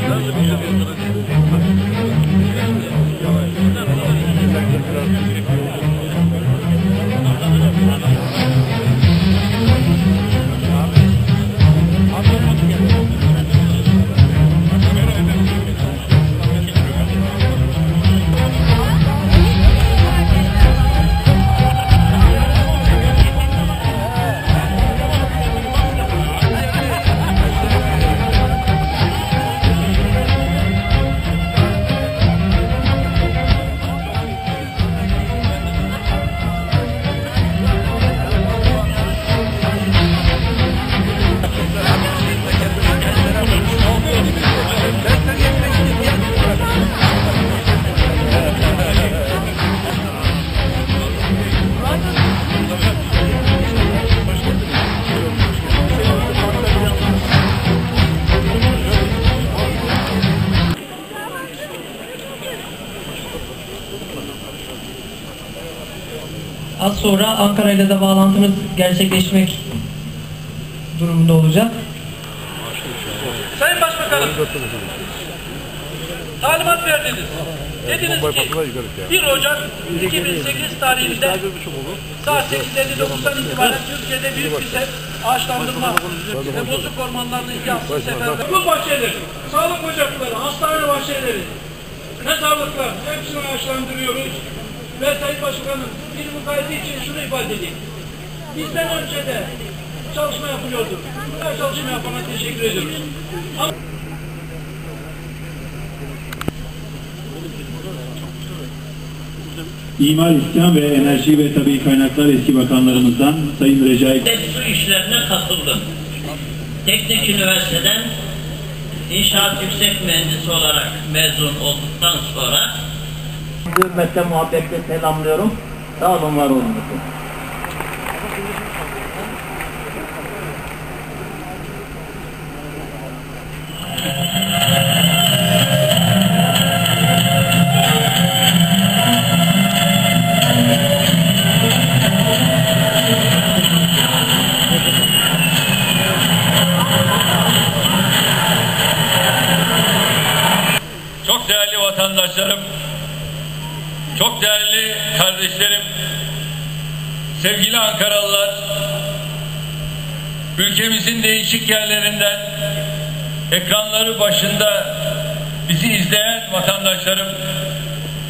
Gracias. Sonra Ankara ile de bağlantımız gerçekleşmek durumunda olacak. Sayın Başbakanım, talimat verdiniz. Dediniz ki 1 Ocak 2008 tarihinde saat 8.59'dan itibaren Türkiye'de büyük bir se ağaçlandırma ve bozuk ormanlarını ihyatsız seferber. Bu bahçeleri, sağlık ocakları, hastane bahçeleri, mezarlıklar hepsini ağaçlandırıyoruz. Ve Sayın Başbakanım bir mukayede için şunu ifade edeyim. Bizden önce de çalışma yapılıyordu. Her çalışma yapana teşekkür ediyoruz. Ama İmar İskan ve Enerji ve Tabii Kaynaklar eski bakanlarımızdan Sayın Recai su işlerine katıldım. Teknik Üniversiteden İnşaat Yüksek Mühendisi olarak mezun olduktan sonra hürmetle muhabbetle selamlıyorum. Sağ olun var olun. Çok değerli kardeşlerim, sevgili Ankaralılar, ülkemizin değişik yerlerinden ekranları başında bizi izleyen vatandaşlarım,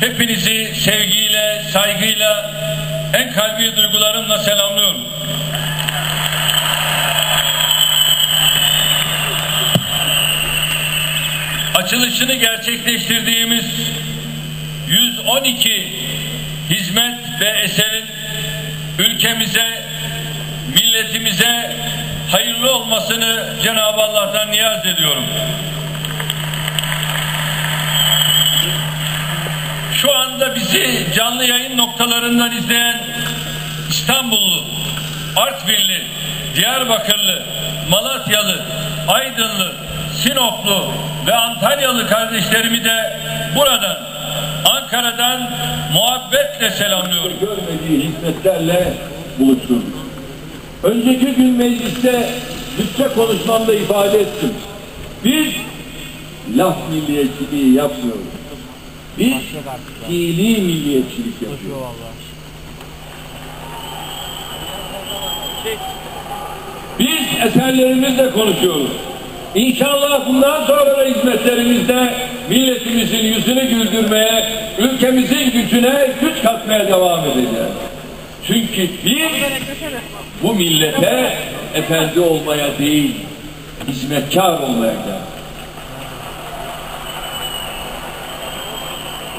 hepinizi sevgiyle, saygıyla, en kalbi duygularımla selamlıyorum. açılışını gerçekleştirdiğimiz 112 hizmet ve eserin ülkemize, milletimize hayırlı olmasını Cenab-ı Allah'tan niyaz ediyorum. Şu anda bizi canlı yayın noktalarından izleyen İstanbullu, Artvinli, Diyarbakırlı, Malatyalı, Aydınlı, Sinoplu ve Antalyalı kardeşlerimi de buradan Ankara'dan muhabbetle selamlıyorum. görmediği hizmetlerle buluşturduk. Önceki gün mecliste bütçe konuşmamda ifade ettim. Biz laf milliyetçiliği yapmıyoruz. Biz fiili milliyetçilik yapıyoruz. Biz eserlerimizle konuşuyoruz. İnşallah bundan sonra da hizmetlerimizde milletimizin yüzünü güldürmeye, ülkemizin gücüne güç katmaya devam edeceğiz. Çünkü biz bu millete efendi olmaya değil, hizmetkar olmaya geldik.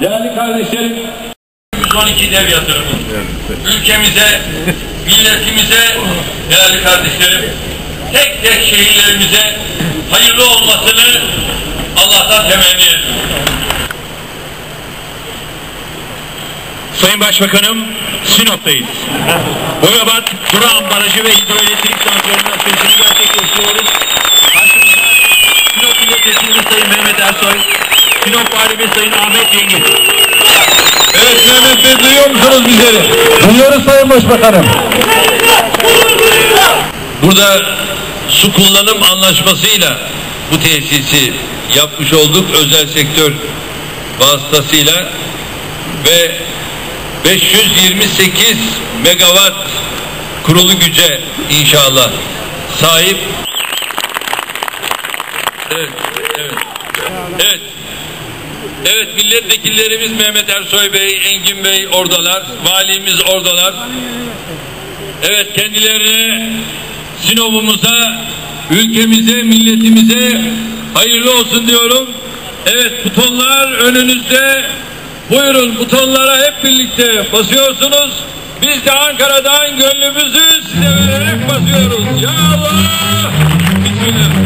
Değerli kardeşlerim, 112 dev yatırımı. Ülkemize, milletimize, değerli kardeşlerim, tek tek şehirlerimize hayırlı olmasını Allah'tan temenni ediyorum. Sayın Başbakanım, Sinop'tayız. Boyabat, Durağan Barajı ve Hidroelektrik Santrali'nin açılışını gerçekleştiriyoruz. Karşımızda Sinop Milletvekili Sayın Mehmet Ersoy, Sinop Valimiz Sayın Ahmet Cengiz. evet Mehmet Bey duyuyor musunuz bizleri? Duyuyoruz Sayın Başbakanım. Burada su kullanım anlaşmasıyla bu tesisi yapmış olduk özel sektör vasıtasıyla ve 528 megawatt kurulu güce inşallah sahip. Evet, evet. Evet. Evet milletvekillerimiz Mehmet Ersoy Bey, Engin Bey oradalar. Valimiz oradalar. Evet kendilerine Sinop'umuza, ülkemize, milletimize hayırlı olsun diyorum. Evet butonlar önünüzde. Buyurun butonlara hep birlikte basıyorsunuz. Biz de Ankara'dan gönlümüzü size vererek basıyoruz. Ya Allah! Bismillah.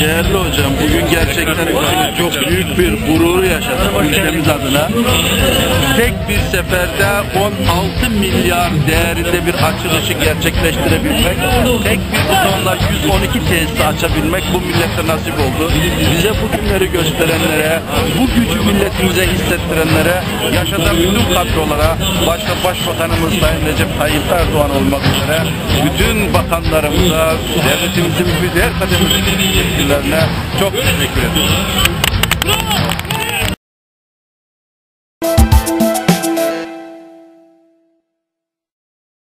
Değerli hocam bugün gerçekten çok büyük bir gururu yaşadık ülkemiz adına. Tek bir seferde 16 milyar değerinde bir açılışı gerçekleştirebilmek, tek bir butonla 112 tesisi açabilmek bu millete nasip oldu. Bize bu günleri gösterenlere, bu gücü milletimize hissettirenlere, yaşatan bütün kadrolara, başta Başbakanımız Sayın Recep Tayyip Erdoğan olmak üzere bütün bakanlarımıza, devletimizin bütün diğer kademeli yetkililerine çok teşekkür ederim.